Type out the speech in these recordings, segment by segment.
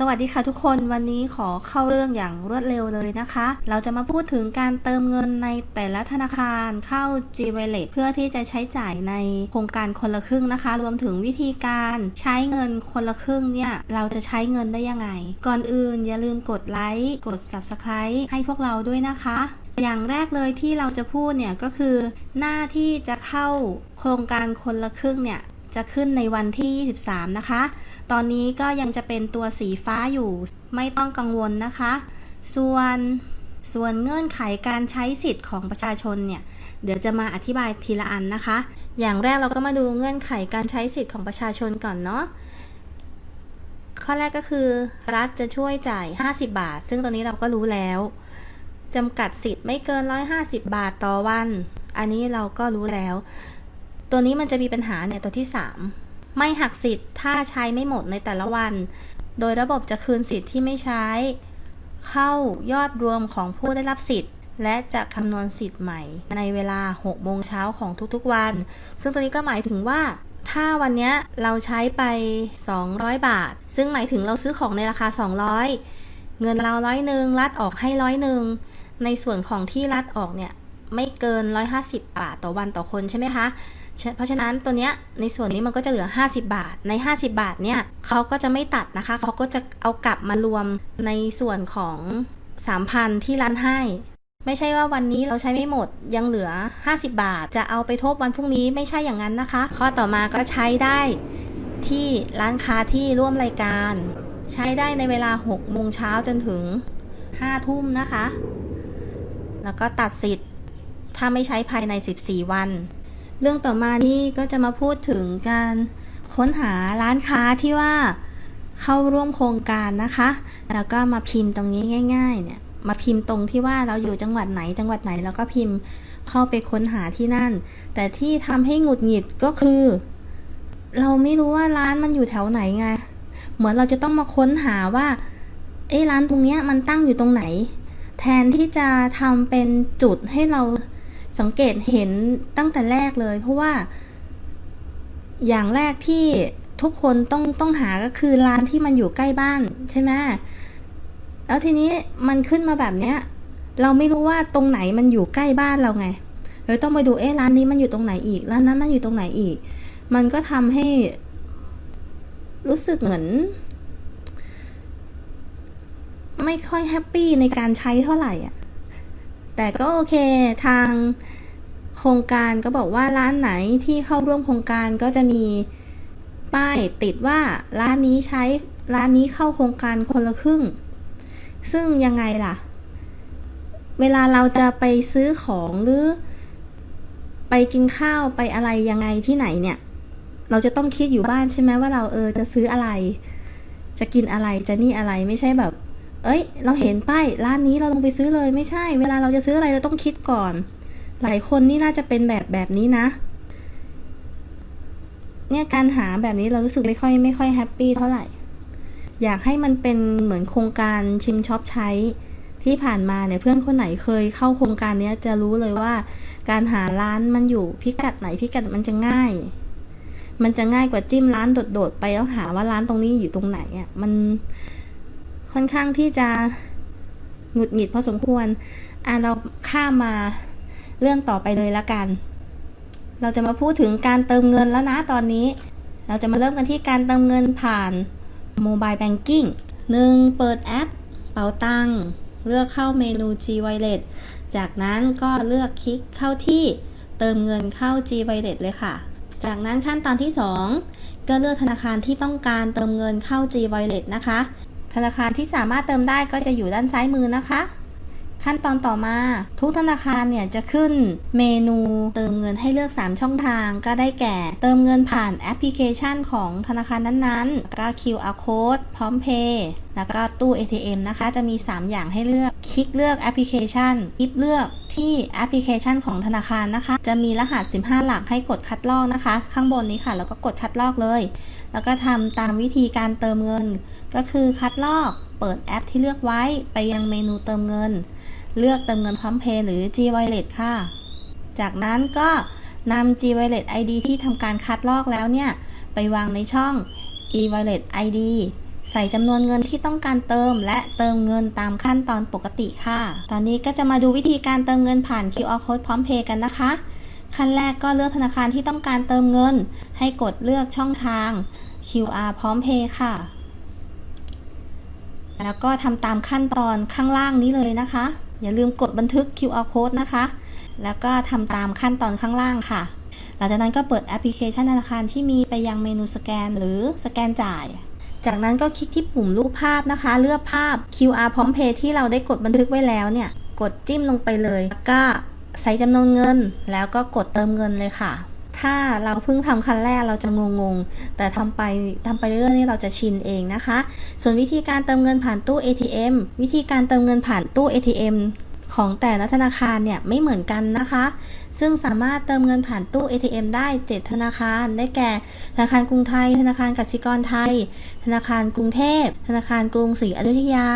สวัสดีค่ะทุกคนวันนี้ขอเข้าเรื่องอย่างรวดเร็วเลยนะคะ เราจะมาพูดถึงการเติมเงินในแต่ละธนาคารเข้า g w a l l e t เพื่อที่จะใช้จ่ายในโครงการคนละครึ่งนะคะ รวมถึงวิธีการใช้เงินคนละครึ่งเนี่ย เราจะใช้เงินได้ยังไง ก่อนอื่นอย่าลืมกดไลค์กด Subscribe ให้พวกเราด้วยนะคะอย่างแรกเลยที่เราจะพูดเนี่ยก็คือ หน้าที่จะเข้าโครงการคนละครึ่งเนี่ย จะขึ้นในวันที่ 23 นะคะ ตอนนี้ก็ยังจะเป็นตัวสีฟ้าอยู่ ไม่ต้องกังวลนะคะ ส่วนส่วนเงื่อนไขการใช้สิทธิ์ของประชาชนเนี่ย เดี๋ยวจะมาอธิบายทีละอันนะคะ อย่างแรกเราก็มาดูเงื่อนไขการใช้สิทธิ์ของประชาชนก่อนเนาะ ข้อแรกก็คือ รัฐจะช่วยจ่าย 50 บาท ซึ่งตอนนี้เราก็รู้แล้วจำกัดสิทธิ์ไม่เกิน 150 บาทต่อวัน อันนี้เราก็รู้แล้ว ตัวนี้มันจะมีปัญหาเนี่ยตัวที่ 3 ไม่หักสิทธิ์ถ้าใช้ไม่หมดในแต่ละวัน โดยระบบจะคืนสิทธิ์ที่ไม่ใช้ เข้ายอดรวมของผู้ได้รับสิทธิ์ และจะคำนวณสิทธิ์ใหม่ ในเวลา6โมงเช้าของทุกๆวัน ซึ่งตัวนี้ก็หมายถึงว่าถ้าวันนี้เราใช้ไป 200 บาท ซึ่งหมายถึงเราซื้อของในราคา 200 เงินเราร้อยหนึ่งรัดออกให้ร้อยหนึ่งในส่วนของที่รัดออกเนี่ย ไม่เกิน 150 บาทต่อวันต่อคนใช่ไหมคะ เพราะฉะนั้นตัวเนี้ยในส่วนนี้มันก็จะเหลือ 50 บาท ใน 50 บาทเนี่ยเขาก็จะไม่ตัดนะคะ เขาก็จะเอากลับมารวมในส่วนของ 3,000 ที่ร้านให้ ไม่ใช่ว่าวันนี้เราใช้ไม่หมดยังเหลือ 50 บาท จะเอาไปทบวันพรุ่งนี้ไม่ใช่อย่างนั้นนะคะ ข้อต่อมาก็ใช้ได้ที่ร้านค้าที่ร่วมรายการ ใช้ได้ในเวลา6โมงเช้าจนถึง5ทุ่มนะคะ แล้วก็ตัดสิทธิ์ถ้าไม่ใช้ภายใน 14 วัน เรื่องต่อมานี่ก็จะมาพูดถึงการค้นหาร้านค้าที่ว่าเข้าร่วมโครงการนะคะ แล้วก็มาพิมพ์ตรงนี้ง่าย ๆ เนี่ย มาพิมพ์ตรงที่ว่าเราอยู่จังหวัดไหนจังหวัดไหนแล้วก็พิมพ์เข้าไปค้นหาที่นั่น แต่ที่ทำให้หงุดหงิดก็คือ เราไม่รู้ว่าร้านมันอยู่แถวไหนไง เหมือนเราจะต้องมาค้นหาว่าเอ้ร้านตรงเนี้ยมันตั้งอยู่ตรงไหน แทนที่จะทำเป็นจุดให้เรา สังเกตเห็นตั้งแต่แรกเลย เพราะว่า อย่างแรกที่ทุกคนต้องต้องหาก็คือร้านที่มันอยู่ใกล้บ้านใช่ไหมแล้วทีนี้มันขึ้นมาแบบเนี้ย เราไม่รู้ว่าตรงไหนมันอยู่ใกล้บ้านเราไงเราต้องไปดูเอ๊ะร้านนี้มันอยู่ตรงไหนอีกร้านนั้นมันอยู่ตรงไหนอีก มันก็ทำให้ รู้สึกเหมือน ไม่ค่อยแฮปปี้ในการใช้เท่าไหร่อะ แต่ก็โอเคทางโครงการก็บอกว่าร้านไหนที่เข้าร่วมโครงการก็จะมีป้ายติดว่าร้านนี้ใช้ร้านนี้เข้าโครงการคนละครึ่ง ซึ่งยังไงล่ะ เวลาเราจะไปซื้อของหรือ ไปกินข้าวไปอะไรยังไงที่ไหนเนี่ย เราจะต้องคิดอยู่บ้านใช่ไหมว่าเราเออจะซื้ออะไร จะกินอะไรจะนี่อะไรไม่ใช่แบบ เอ้ย เราเห็นป้ายร้านนี้เราลงไปซื้อเลยไม่ใช่ เวลาเราจะซื้ออะไรเราต้องคิดก่อน หลายคนนี่น่าจะเป็นแบบแบบนี้นะ เนี่ยการหาแบบนี้เรารู้สึกไม่ค่อยไม่ค่อยแฮปปี้เท่าไหร่ อยากให้มันเป็นเหมือนโครงการชิมช็อปใช้ที่ผ่านมาเนี่ยเพื่อนคนไหนเคยเข้าโครงการนี้จะรู้เลยว่า การหาร้านมันอยู่พิกัดไหนพิกัดมันจะง่าย มันจะง่ายกว่าจิ้มร้านโดดๆไปแล้วหาว่าร้านตรงนี้อยู่ตรงไหนอะมัน ค่อนข้างที่จะหงุดหงิดพอสมควร อะเราข้ามมาเรื่องต่อไปเลยละกัน เราจะมาพูดถึงการเติมเงินแล้วนะตอนนี้ เราจะมาเริ่มกันที่การเติมเงินผ่านโมบายแบงกิ้งหนึ่งเปิดแอป เป๋าตัง เลือกเข้าเมนู G Wallet จากนั้นก็เลือกคลิกเข้าที่เติมเงินเข้า G Wallet เลยค่ะ จากนั้นขั้นตอนที่ 2 ก็เลือกธนาคารที่ต้องการเติมเงินเข้า G Wallet นะคะ ธนาคารที่สามารถเติมได้ก็จะอยู่ด้านซ้ายมือนะคะ ขั้นตอนต่อมา ทุกธนาคารเนี่ยจะขึ้นเมนูเติมเงินให้เลือก 3 ช่องทางก็ได้แก่ เติมเงินผ่านแอปพลิเคชันของธนาคารนั้นๆก็ QR code พร้อมเพย์แล้วก็ตู้ ATM นะคะ จะมี 3 อย่างให้เลือก คลิกเลือกแอปพลิเคชันคลิกเลือก ที่แอปพลิเคชันของธนาคารนะคะ จะมีรหัส 15 หลักให้กดคัดลอกนะคะ ข้างบนนี้ค่ะ แล้วก็กดคัดลอกเลย แล้วก็ทำตามวิธีการเติมเงิน ก็คือคัดลอก เปิดแอปที่เลือกไว้ไปยังเมนูเติมเงิน เลือกเติมเงินพร้อมเพย์หรือ G Wallet ค่ะ จากนั้นก็นำ G Wallet ID ที่ทำการคัดลอกแล้วเนี่ย ไปวางในช่อง e wallet ID ใส่จำนวนเงินที่ต้องการเติม และเติมเงินตามขั้นตอนปกติค่ะ ตอนนี้ก็จะมาดูวิธีการเติมเงินผ่าน QR code พร้อมเพย์กันนะคะ ขั้นแรกก็เลือกธนาคารที่ต้องการเติมเงิน ให้กดเลือกช่องทาง QR พร้อมเพย์ค่ะ แล้วก็ทำตามขั้นตอนข้างล่างนี้เลยนะคะ อย่าลืมกดบันทึก QR code นะคะ แล้วก็ทำตามขั้นตอนข้างล่างค่ะ หลังจากนั้นก็เปิดแอปพลิเคชันธนาคารที่มีไปยังเมนูสแกน หรือสแกนจ่าย จากนั้นก็คลิกที่ปุ่มรูปภาพนะคะ เลือกภาพ QR พร้อมเพย์ที่เราได้กดบันทึกไว้แล้วเนี่ย กดจิ้มลงไปเลยแล้วก็ใส่จำนวนเงิน แล้วก็กดเติมเงินเลยค่ะ ถ้าเราเพิ่งทำคันแรกเราจะงงๆ แต่ทำไปทำไปเรื่อยๆนี่เราจะชินเองนะคะ ส่วนวิธีการเติมเงินผ่านตู้ ATM วิธีการเติมเงินผ่านตู้ ATM ของแต่ละธนาคารเนี่ยไม่เหมือนกันนะคะ ซึ่งสามารถเติมเงินผ่านตู้ ATM ได้ 7 ธนาคาร ได้แก่ ธนาคารกรุงไทย ธนาคารกสิกรไทย ธนาคารกรุงเทพ ธนาคารกรุงศรีอยุธยา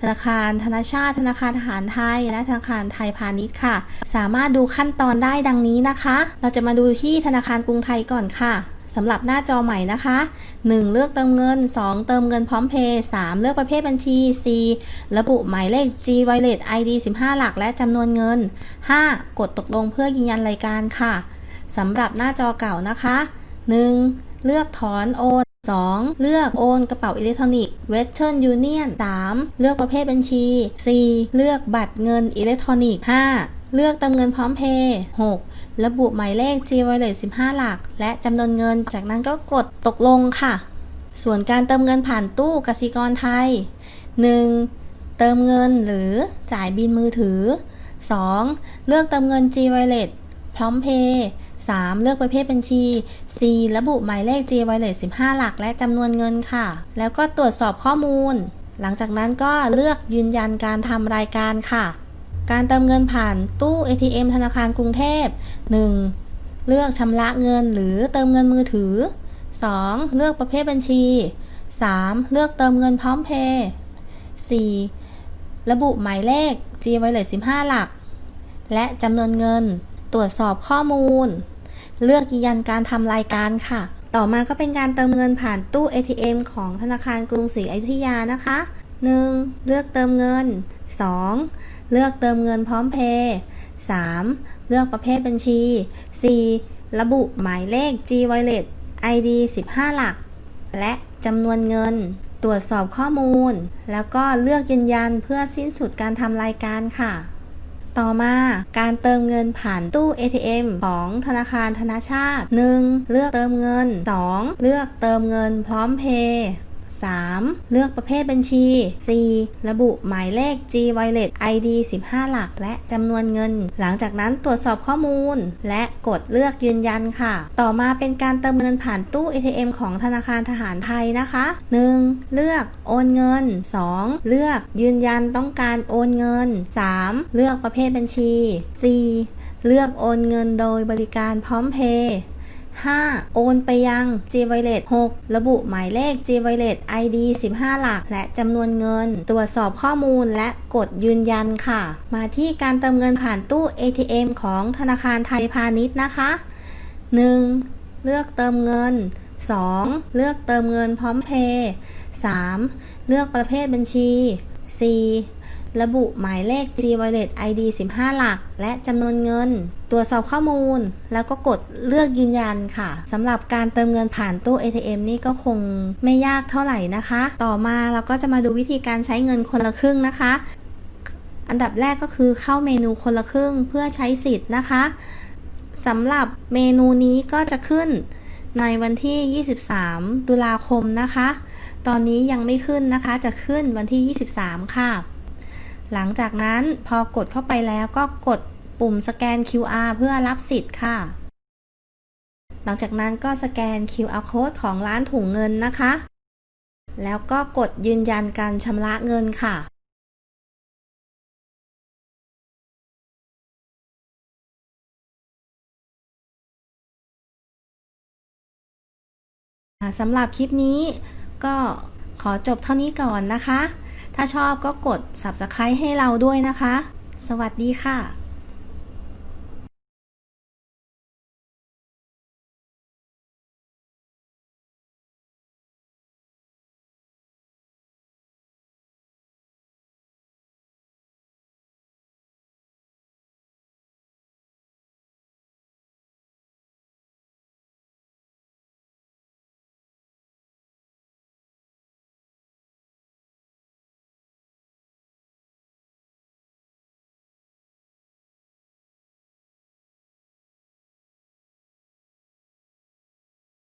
ธนาคารธนาชาติ ธนาคารทหารไทย และธนาคารไทยพาณิชย์ค่ะ สามารถดูขั้นตอนได้ดังนี้นะคะ เราจะมาดูที่ธนาคารกรุงไทยก่อนค่ะ สำหรับหน้าจอใหม่นะคะ 1. เลือกเติมเงิน 2. เติมเงินพร้อมเพย์ 3. เลือกประเภทบัญชี 4. ระบุหมายเลข G Wallet ID 15 หลักและจำนวนเงิน 5. กดตกลงเพื่อยืนยันรายการค่ะสำหรับหน้าจอเก่านะคะ 1. เลือกถอนโอน 2. เลือกโอนกระเป๋าอิเล็กทรอนิกส์ Western Union 3. เลือกประเภทบัญชี 4. เลือกบัตรเงินอิเล็กทรอนิกส์ 5. เลือกเติมเงินพร้อมเพย์ 6. ระบุหมายเลข G Wallet 15 หลัก และจำนวนเงิน จากนั้นก็กดตกลงค่ะ ส่วนการเติมเงินผ่านตู้กสิกรไทย 1. เติมเงินหรือจ่ายบินมือถือ 2. เลือกเติมเงิน G Wallet พร้อมเพย์ 3. เลือกประเภทบัญชี 4. ระบุหมายเลข G Wallet 15 หลัก และจำนวนเงินค่ะ แล้วก็ตรวจสอบข้อมูล หลังจากนั้นก็เลือกยืนยันการทำรายการค่ะ การเติมเงินผ่านตู้ ATM ธนาคารกรุงเทพ 1. เลือกชำระเงินหรือเติมเงินมือถือ 2. เลือกประเภทบัญชี 3. เลือกเติมเงินพร้อมเพย์ 4. ระบุหมายเลข G Wallet 15 หลัก และจำนวนเงิน ตรวจสอบข้อมูล เลือกยืนยันการทำรายการค่ะ ต่อมาก็เป็นการเติมเงินผ่านตู้ ATM ของธนาคารกรุงศรีอยุธยานะคะ 1. เลือกเติมเงิน 2. เลือกเติมเงินพร้อมเพย์ 3. เลือกประเภทบัญชี 4. ระบุหมายเลข G Wallet ID 15 หลัก และจำนวนเงิน ตรวจสอบข้อมูล แล้วก็เลือกยืนยันเพื่อสิ้นสุดการทำรายการค่ะ ต่อมาการเติมเงินผ่านตู้ ATM ของธนาคารธนาชาติ 1. เลือกเติมเงิน 2. เลือกเติมเงินพร้อมเพย์ 3. เลือกประเภทบัญชี 4. ระบุหมายเลข G Wallet ID 15 หลัก และจำนวนเงิน หลังจากนั้นตรวจสอบข้อมูล และกดเลือกยืนยันค่ะ ต่อมาเป็นการเติมเงินผ่านตู้ ATM ของธนาคารทหารไทยนะคะ 1. เลือกโอนเงิน 2. เลือกยืนยันต้องการโอนเงิน 3. เลือกประเภทบัญชี 4. เลือกโอนเงินโดยบริการพร้อมเพย์ 5. โอนไปยัง G Wallet 6. ระบุหมายเลข G Wallet ID 15 หลัก และจำนวนเงิน ตรวจสอบข้อมูลและกดยืนยันค่ะ มาที่การเติมเงินผ่านตู้ ATM ของธนาคารไทยพาณิชย์นะคะ 1. เลือกเติมเงิน 2. เลือกเติมเงินพร้อมเพย์ 3. เลือกประเภทบัญชี 4. ระบุหมายเลข G Wallet ID 15 หลัก และจำนวนเงิน ตรวจสอบข้อมูล แล้วก็กดเลือกยืนยันค่ะสำหรับการเติมเงินผ่านตู้ ATM นี่ก็คงไม่ยากเท่าไหร่นะคะ ต่อมาเราก็จะมาดูวิธีการใช้เงินคนละครึ่งนะคะ อันดับแรกก็คือเข้าเมนูคนละครึ่งเพื่อใช้สิทธิ์นะคะสำหรับเมนูนี้ก็จะขึ้นในวันที่ 23 ตุลาคมนะคะ ตอนนี้ยังไม่ขึ้นนะคะ จะขึ้นวันที่ 23 ค่ะ หลังจากนั้นพอกดเข้าไปแล้วก็กดปุ่มสแกน QR เพื่อรับสิทธิ์ค่ะ หลังจากนั้นก็สแกน QR code ของร้านถุงเงินนะคะ แล้วก็กดยืนยันการชำระเงินค่ะ สำหรับคลิปนี้ก็ขอจบเท่านี้ก่อนนะคะ ถ้าชอบก็กด subscribe ให้เราด้วยนะคะ สวัสดีค่ะ